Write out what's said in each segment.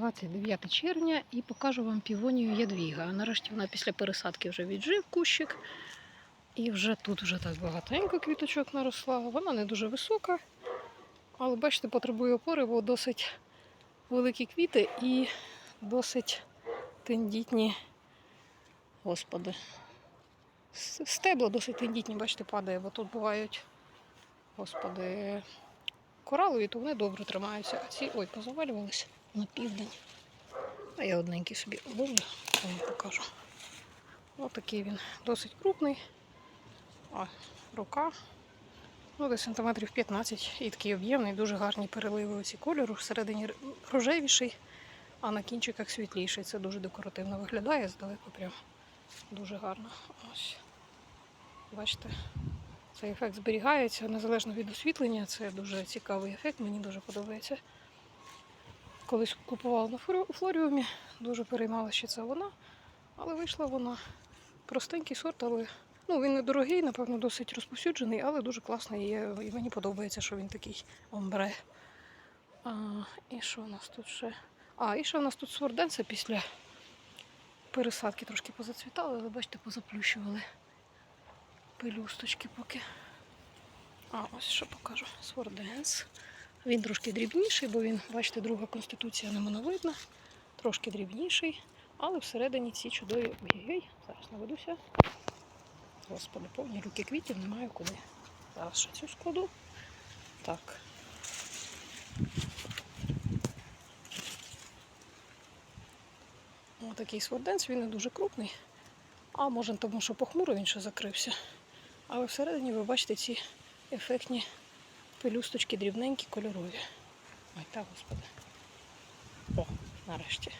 29 червня і покажу вам півонію ядвіга. Нарешті вона після пересадки вже віджив кущик. І вже тут вже так багатенько квіточок наросла. Вона не дуже висока, але бачите, потребує опори, бо досить великі квіти і досить тендітні. Господи. С- Стебла досить тендітні, бачите, падає, бо тут бувають, господи, коралові, то вони добре тримаються. А ці, ой, позавалювалися на південь. А я одненький собі ловлю, вам покажу. Ось такий він досить крупний. О, рука. Ну, десь сантиметрів 15 і такий об'ємний, дуже гарні переливи оці кольору. Всередині рожевіший, а на кінчиках світліший. Це дуже декоративно виглядає здалеку прям дуже гарно. Ось. Бачите, цей ефект зберігається незалежно від освітлення. Це дуже цікавий ефект, мені дуже подобається. Колись купувала на флоріумі, дуже переймала, що це вона, але вийшла вона. Простенький сорт, але ну, він недорогий, напевно, досить розповсюджений, але дуже класний. І, і мені подобається, що він такий омбре. А, і що у нас тут ще? А, і ще у нас тут сворденце після пересадки трошки позацвітали, але бачите, позаплющували пелюсточки поки. А, ось що покажу. Сворденс. Він трошки дрібніший, бо він, бачите, друга конституція не моновидна, трошки дрібніший, але всередині ці чудові. Ой-ой-ой, зараз наведуся. Господи, повні руки квітів, не маю куди. Зараз ще цю складу. Так. Ось такий сворденс, він не дуже крупний. А може тому, що похмуро він ще закрився. Але всередині ви бачите ці ефектні пелюсточки дрібненькі, кольорові. Ой, так, господи. О, нарешті.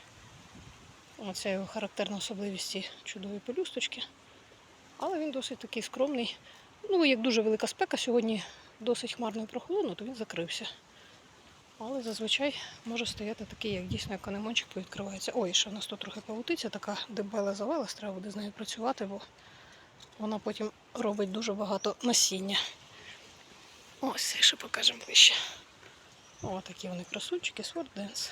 Оце його характерна особливість чудові пелюсточки. Але він досить такий скромний. Ну, як дуже велика спека, сьогодні досить хмарно і прохолодно, то він закрився. Але зазвичай може стояти такий, як дійсно як анемончик повідкривається. Ой, ще в нас тут трохи павутиця, така дебела завелась, треба буде з нею працювати, бо вона потім робить дуже багато насіння. Ось ще покажемо ближче. О, такі вони красунчики, сворденс.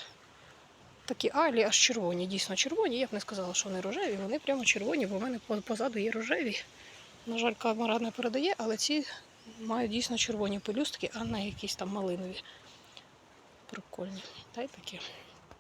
Такі алі аж червоні, дійсно червоні. Я б не сказала, що вони рожеві, вони прямо червоні, бо в мене позаду є рожеві. На жаль, камера не передає, але ці мають дійсно червоні пелюстки, а не якісь там малинові. Прикольні. Та й такі.